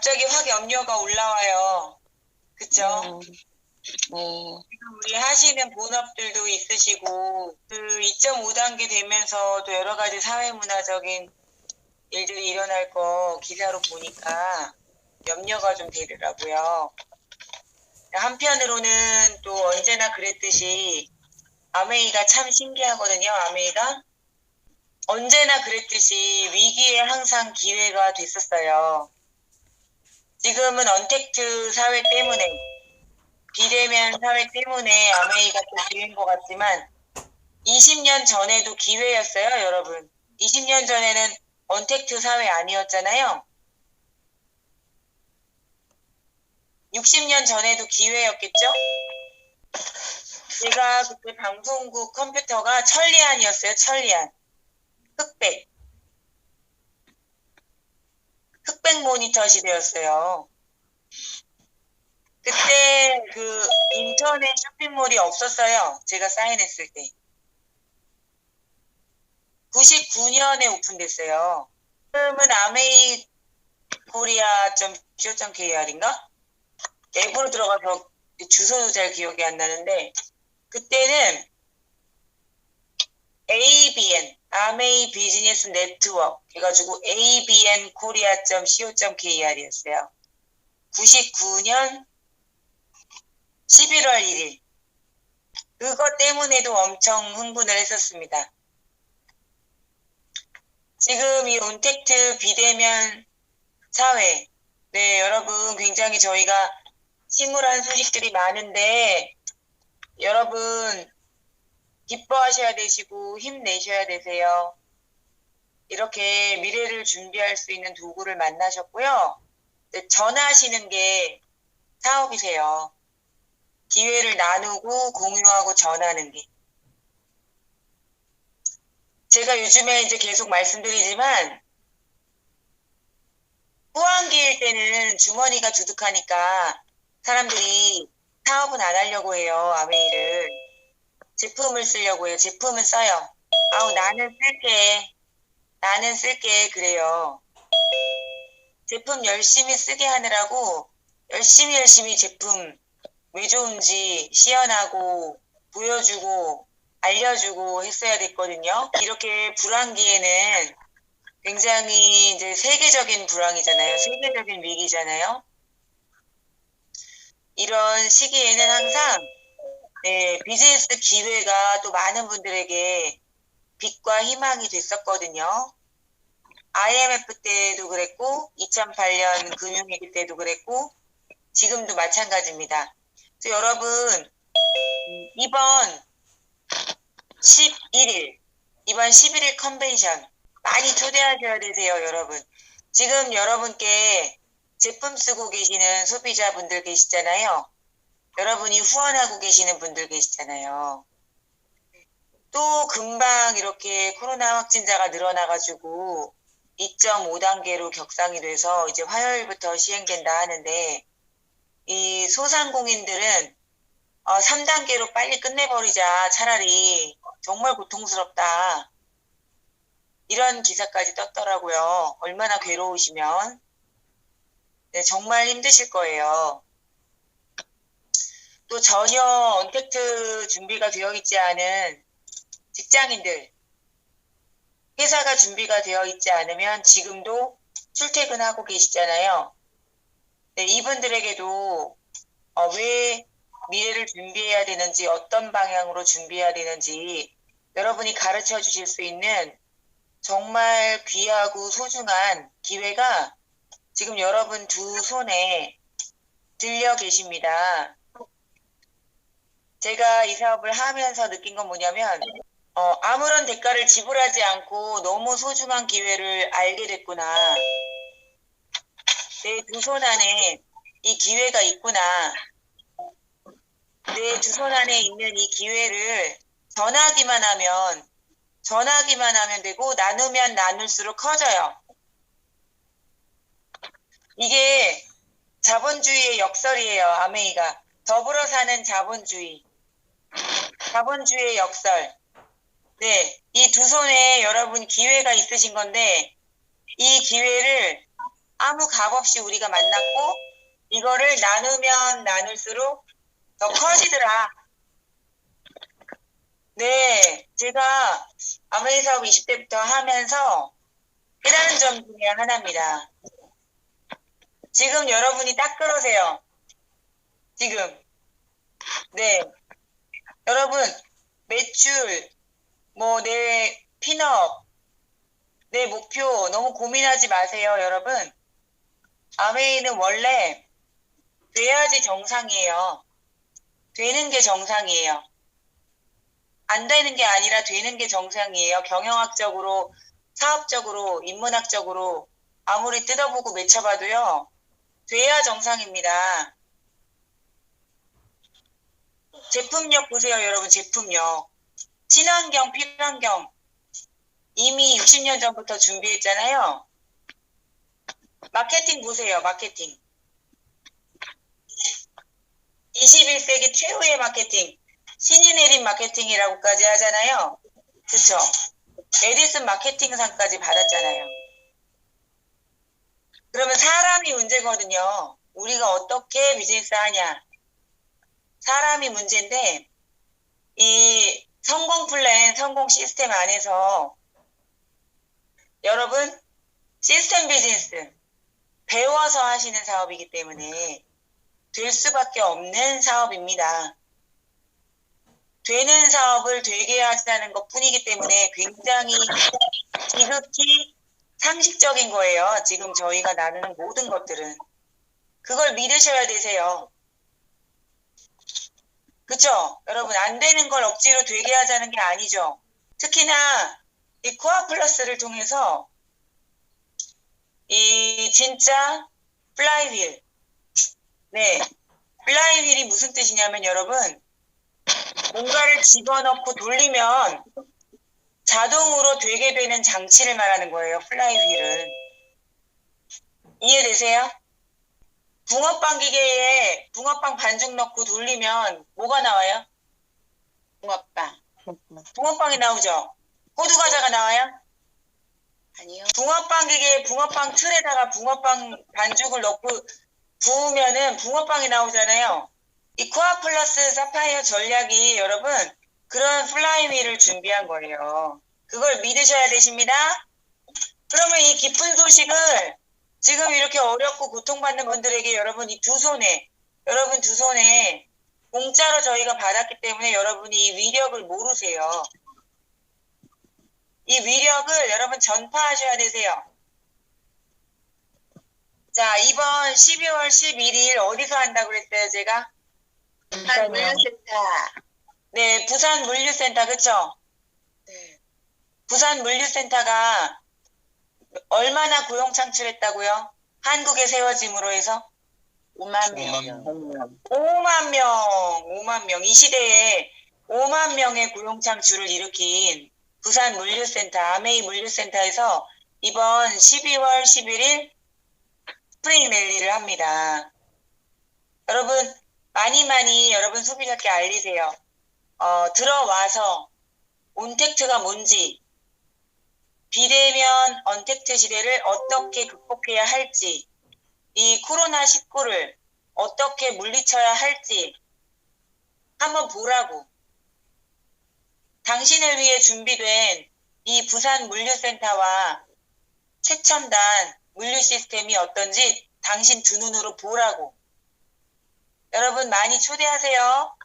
갑자기 확 염려가 올라와요. 그쵸? 음, 네. 지금 우리 하시는 본업들도 있으시고 그 2.5단계 되면서 또 여러 가지 사회문화적인 일들이 일어날 거 기사로 보니까 염려가 좀 되더라고요. 한편으로는 또 언제나 그랬듯이 아메이가 참 신기하거든요. 아메이가 언제나 그랬듯이 위기에 항상 기회가 됐었어요. 지금은 언택트 사회 때문에 비대면 사회 때문에 아메이가 또 기회인 것 같지만 20년 전에도 기회였어요, 여러분. 20년 전에는 언택트 사회 아니었잖아요. 60년 전에도 기회였겠죠? 제가 그때 방송국 컴퓨터가 천리안이었어요, 천리안. 흑백. 흑백 모니터 시대였어요. 그때 그 인터넷 쇼핑몰이 없었어요. 제가 사인했을 때. 99년에 오픈됐어요. 지금은 아메이 코리아.co.kr인가? 앱으로 들어가서 주소도 잘 기억이 안 나는데 그때는 ABN 아메이 비즈니스 네트워크 해가지고 ABN 코리아.co.kr이었어요. 99년 11월 1일. 그것 때문에도 엄청 흥분을 했었습니다. 지금 이 온택트 비대면 사회, 네, 여러분 굉장히 저희가 침울한 소식들이 많은데, 여러분 기뻐하셔야 되시고 힘내셔야 되세요. 이렇게 미래를 준비할 수 있는 도구를 만나셨고요. 네, 전하시는 게 사업이세요. 기회를 나누고 공유하고 전하는 게. 제가 요즘에 이제 계속 말씀드리지만, 후한기일 때는 주머니가 두둑하니까 사람들이 사업은 안 하려고 해요, 아메이를. 제품을 쓰려고 해요. 제품은 써요. 아우, 나는 쓸게. 나는 쓸게. 그래요. 제품 열심히 쓰게 하느라고 열심히 열심히 제품 왜 좋은지 시연하고 보여주고 알려주고 했어야 됐거든요. 이렇게 불황기에는 굉장히 이제 세계적인 불황이잖아요. 세계적인 위기잖아요. 이런 시기에는 항상 네, 비즈니스 기회가 또 많은 분들에게 빛과 희망이 됐었거든요. IMF 때도 그랬고 2008년 금융위기 때도 그랬고 지금도 마찬가지입니다. 그래서 여러분 이번 11일 이번 11일 컨벤션 많이 초대하셔야 되세요, 여러분. 지금 여러분께 제품 쓰고 계시는 소비자분들 계시잖아요. 여러분이 후원하고 계시는 분들 계시잖아요. 또 금방 이렇게 코로나 확진자가 늘어나가지고 2.5단계로 격상이 돼서 이제 화요일부터 시행된다 하는데 이 소상공인들은 어, 3단계로 빨리 끝내버리자 차라리 정말 고통스럽다 이런 기사까지 떴더라고요. 얼마나 괴로우시면 네, 정말 힘드실 거예요. 또 전혀 언택트 준비가 되어 있지 않은 직장인들 회사가 준비가 되어 있지 않으면 지금도 출퇴근하고 계시잖아요. 네, 이분들에게도 어, 왜 미래를 준비해야 되는지 어떤 방향으로 준비해야 되는지 여러분이 가르쳐 주실 수 있는 정말 귀하고 소중한 기회가 지금 여러분 두 손에 들려 계십니다. 제가 이 사업을 하면서 느낀 건 뭐냐면 어, 아무런 대가를 지불하지 않고 너무 소중한 기회를 알게 됐구나. 내 두 손 안에 이 기회가 있구나. 내 두 손 안에 있는 이 기회를 전하기만 하면, 전하기만 하면 되고, 나누면 나눌수록 커져요. 이게 자본주의의 역설이에요, 아메이가. 더불어 사는 자본주의. 자본주의의 역설. 네, 이 두 손에 여러분 기회가 있으신 건데, 이 기회를 아무 값 없이 우리가 만났고 이거를 나누면 나눌수록 더 커지더라. 네, 제가 아메이 사업 20대부터 하면서 깨달은 점 중에 하나입니다. 지금 여러분이 딱 그러세요. 지금. 네. 여러분, 매출, 뭐, 내 핀업, 내 목표 너무 고민하지 마세요, 여러분. 아메이는 원래 돼야지 정상이에요. 되는 게 정상이에요. 안 되는 게 아니라 되는 게 정상이에요. 경영학적으로, 사업적으로, 인문학적으로 아무리 뜯어보고 맺혀봐도요. 돼야 정상입니다. 제품력 보세요, 여러분. 제품력. 친환경, 필환경. 이미 60년 전부터 준비했잖아요. 마케팅 보세요, 마케팅. 21세기 최후의 마케팅. 신이 내린 마케팅이라고까지 하잖아요. 그쵸? 에디슨 마케팅상까지 받았잖아요. 그러면 사람이 문제거든요. 우리가 어떻게 비즈니스 하냐. 사람이 문제인데, 이 성공 플랜, 성공 시스템 안에서 여러분, 시스템 비즈니스 배워서 하시는 사업이기 때문에 될 수밖에 없는 사업입니다. 되는 사업을 되게 하자는 것 뿐이기 때문에 굉장히 지극히 상식적인 거예요. 지금 저희가 나누는 모든 것들은. 그걸 믿으셔야 되세요. 그쵸? 여러분, 안 되는 걸 억지로 되게 하자는 게 아니죠. 특히나 이 코아 플러스를 통해서 이 진짜 플라이휠. 네. 플라이휠이 무슨 뜻이냐면 여러분, 뭔가를 집어넣고 돌리면 자동으로 되게 되는 장치를 말하는 거예요. 플라이휠은. 이해되세요? 붕어빵 기계에 붕어빵 반죽 넣고 돌리면 뭐가 나와요? 붕어빵. 붕어빵이 나오죠? 호두 과자가 나와요? 아니요. 붕어빵 기계에 붕어빵 틀에다가 붕어빵 반죽을 넣고 구우면은 붕어빵이 나오잖아요. 이 코아 플러스 사파이어 전략이 여러분 그런 플라이휠을 준비한 거예요. 그걸 믿으셔야 되십니다. 그러면 이 기쁜 소식을 지금 이렇게 어렵고 고통받는 분들에게 여러분 이 두 손에 여러분 두 손에 공짜로 저희가 받았기 때문에 여러분이 이 위력을 모르세요. 이 위력을 여러분 전파하셔야 되세요. 자, 이번 12월 11일 어디서 한다고 그랬어요, 제가? 부산 물류센터. 네, 부산 물류센터, 그쵸? 네. 부산 물류센터가 얼마나 고용 창출했다고요? 한국에 세워짐으로 해서? 5만 5만 명. 5만 명, 5만 명. 이 시대에 5만 명의 고용 창출을 일으킨 부산 물류센터, 아메이 물류센터에서 이번 12월 11일 스프링 랠리를 합니다. 여러분, 많이 많이 여러분 소비자께 알리세요. 어, 들어와서 온택트가 뭔지, 비대면 언택트 시대를 어떻게 극복해야 할지, 이 코로나19를 어떻게 물리쳐야 할지 한번 보라고. 당신을 위해 준비된 이 부산 물류센터와 최첨단 물류 시스템이 어떤지 당신 두 눈으로 보라고. 여러분 많이 초대하세요.